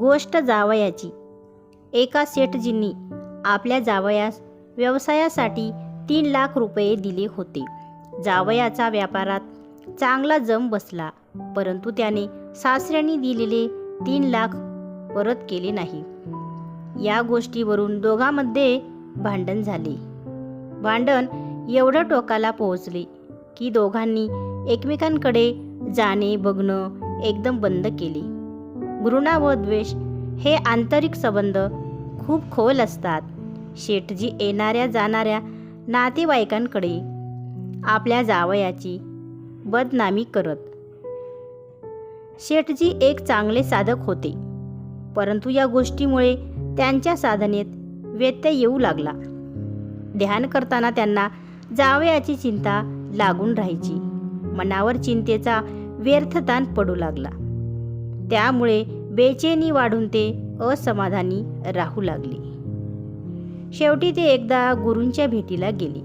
गोष्ट जावयाची. एका सेठजींनी आपल्या जावयास व्यवसायासाठी तीन लाख रुपये दिले होते. जावयाचा व्यापारात चांगला जम बसला परंतु त्याने सासऱ्यांनी दिलेले तीन लाख परत केले नाही. या गोष्टीवरून दोघांमध्ये भांडण झाले. भांडण एवढं टोकाला पोहोचले की दोघांनी एकमेकांकडे जाणे बघणं एकदम बंद केले. घृणा व द्वेष हे आंतरिक संबंध खूप खोल असतात. शेठजी येणाऱ्या जाणाऱ्या नातेवाईकांकडे आपल्या जावयाची बदनामी करत. शेठजी एक चांगले साधक होते. परंतु या गोष्टीमुळे त्यांच्या साधनेत व्यत्यय येऊ लागला. ध्यान करताना त्यांना जावयाची चिंता लागून राहायची. मनावर चिंतेचा व्यर्थ ताण पडू लागला. त्यामुळे बेचैनी वाढून ते असमाधानी राहू लागले. शेवटी ते एकदा गुरूंच्या भेटीला गेले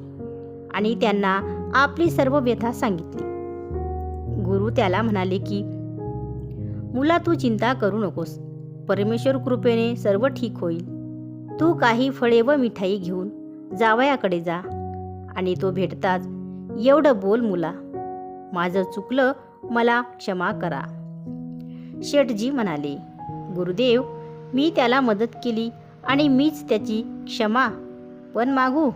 आणि त्यांना आपली सर्व व्यथा सांगितली. गुरु त्याला म्हणाले की मुला तू चिंता करू नकोस. परमेश्वर कृपेने सर्व ठीक होईल. तू काही फळे व मिठाई घेऊन जावयाकडे जा आणि तो भेटताच एवढं बोल मुला. माझं चुकलं मला क्षमा करा. शेठजी म्हणाले गुरुदेव मी त्याला मदत केली आणि मीच त्याची क्षमा पण मागू.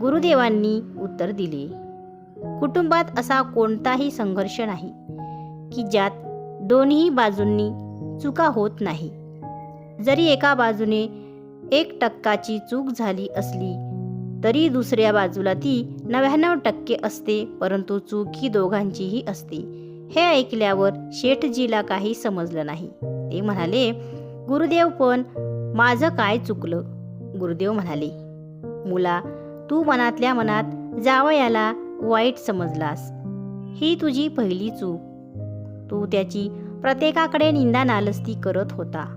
गुरुदेवांनी उत्तर दिले कुटुंबात असा कोणताही संघर्ष नाही की ज्यात दोन्ही बाजूंनी चुका होत नाही. जरी एका बाजूने एक टक्काची चूक झाली असली तरी दुसऱ्या बाजूला ती नव्याण्णव टक्के असते परंतु चूक ही दोघांचीही असते. हे ऐकल्यावर शेठजीला काही समजलं नाही. ते म्हणाले गुरुदेव पण माझं काय चुकलं? गुरुदेव म्हणाले मुला तू मनातल्या मनात जावयाला वाईट समजलास. ही तुझी पहिली चूक. तू त्याची प्रत्येकाकडे निंदा नालस्ती करत होता.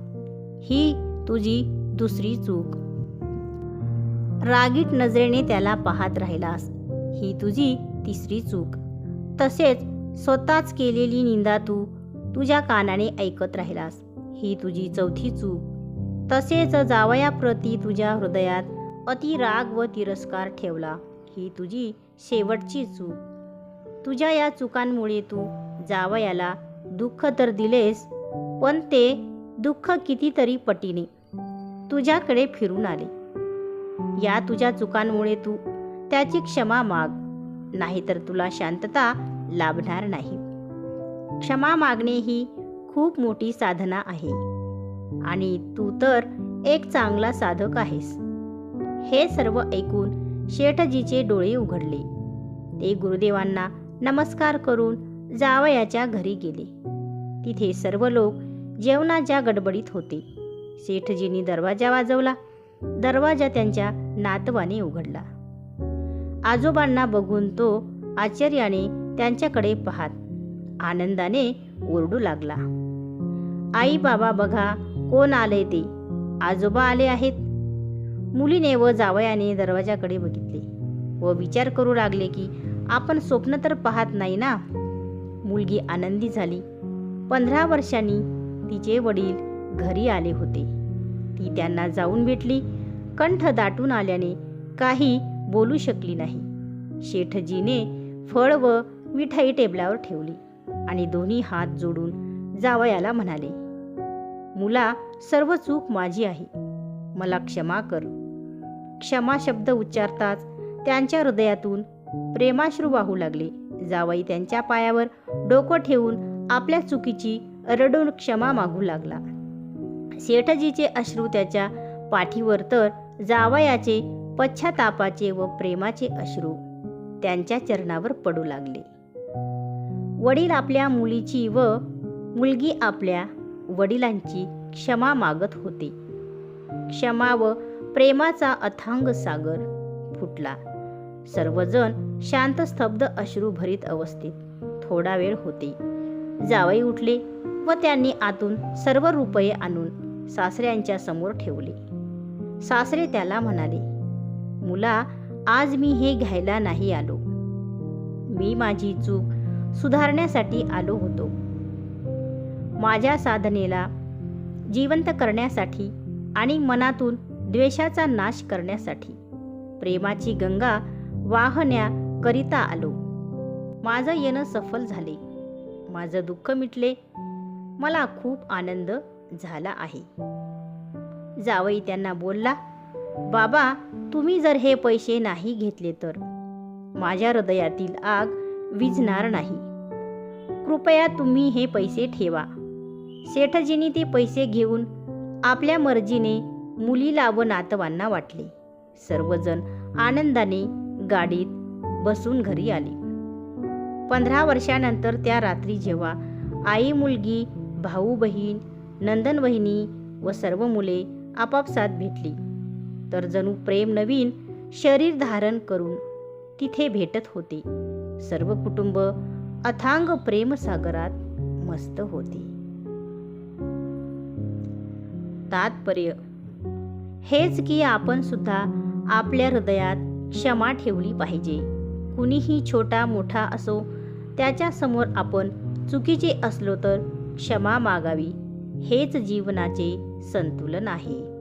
ही तुझी दुसरी चूक. रागीट नजरेने त्याला पाहत राहिलास. ही तुझी तिसरी चूक. तसेच स्वतःच केलेली निंदा तू तुझ्या कानाने ऐकत राहिलास. ही तुझी चौथी चूक. तसेच जावयाप्रती तुझ्या हृदयात अति राग व तिरस्कार ठेवला. ही तुझी शेवटची चूक. तुझ्या या चुकांमुळे तू जावयाला दुःख तर दिलेस पण ते दुःख कितीतरी पटीने तुझ्याकडे फिरून आले. या तुझ्या चुकांमुळे तू त्याची क्षमा माग. नाहीतर तुला शांतता लाभणार नाही. क्षमा मागणे ही खूप मोठी साधना आहे. आणि तू तर एक चांगला साधक आहेस. हे सर्व ऐकून शेठजीचे डोळे उघडले. ते गुरुदेवांना नमस्कार करून जावयाच्या घरी गेले. तिथे सर्व लोक जेवणाच्या गडबडीत होते. शेठजींनी दरवाजा वाजवला. दरवाजा त्यांच्या नातवाने उघडला. आजोबांना बघून तो आश्चर्याने त्यांच्याकडे पाहत आनंदाने ओरडू लागला. आई बाबा बघा कोण आले ते? आजोबा आले आहेत. मुलीने व जावयाने दरवाजाकडे बघितले व विचार करू लागले की आपण स्वप्न तर पाहत नाही ना? मुलगी आनंदी झाली. पंधरा वर्षांनी तिचे वडील घरी आले होते. ती त्यांना जाऊन भेटली. कंठ दाटून आल्याने काही बोलू शकली नाही. शेठजीने फळ व मिठाई टेबलावर ठेवली आणि दोन्ही हात जोडून जावयाला म्हणाले मुला सर्व चूक माझी आहे. मला क्षमा कर. क्षमा शब्द उच्चारताच त्यांच्या हृदयातून प्रेमाश्रू वाहू लागले. जावई त्यांच्या पायावर डोकं ठेवून आपल्या चुकीची रडून क्षमा मागू लागला. सेठजीचे अश्रू त्याच्या पाठीवर तर जावयाचे पश्चातापाचे व प्रेमाचे अश्रू त्यांच्या चरणावर पडू लागले. वडील आपल्या मुलीची व मुलगी आपल्या वडिलांची क्षमा मागत होते. क्षमा व प्रेमाचा अथांग सागर फुटला. सर्वजण शांत स्तब्ध अश्रू भरीत अवस्थेत थोडा वेळ होते. जावई उठले व त्यांनी आतून सर्व रुपये आणून सासऱ्यांच्या समोर ठेवले. सासरे त्याला म्हणाले मुला आज मी हे घ्यायला नाही आलो. मी माझी चूक सुधारण्यासाठी आलो होतो. माझ्या साधनेला जिवंत करण्यासाठी आणि मनातून द्वेषाचा नाश करण्यासाठी प्रेमाची गंगा वाहण्याकरिता आलो. माझं येणं सफल झाले. माझं दुःख मिटले. मला खूप आनंद झाला आहे. जावई त्यांना बोलला बाबा तुम्ही जर हे पैसे नाही घेतले तर? माझ्या हृदयातील आग विझणार नाही. कृपया तुम्ही हे पैसे ठेवा. सेठजींनी ते पैसे घेऊन आपल्या मर्जीने मुलीला व नातवांना वाटले. सर्वजण आनंदाने गाडीत बसून घरी आले. पंधरा वर्षानंतर त्या रात्री जेव्हा आई मुलगी भाऊ बहीण नंदन वहिनी व सर्व मुले आपापसात भेटली तर जणू प्रेम नवीन शरीर धारण करून तिथे भेटत होते. सर्व कुटुंब अथांग प्रेमसागरात मस्त होते. तात्पर्य हेच की आपण सुद्धा आपल्या हृदयात क्षमा ठेवली पाहिजे. कुणीही छोटा मोठा असो त्याच्यासमोर आपण चुकीचे असलो तर क्षमा मागावी हेच जीवनाचे संतुलन आहे.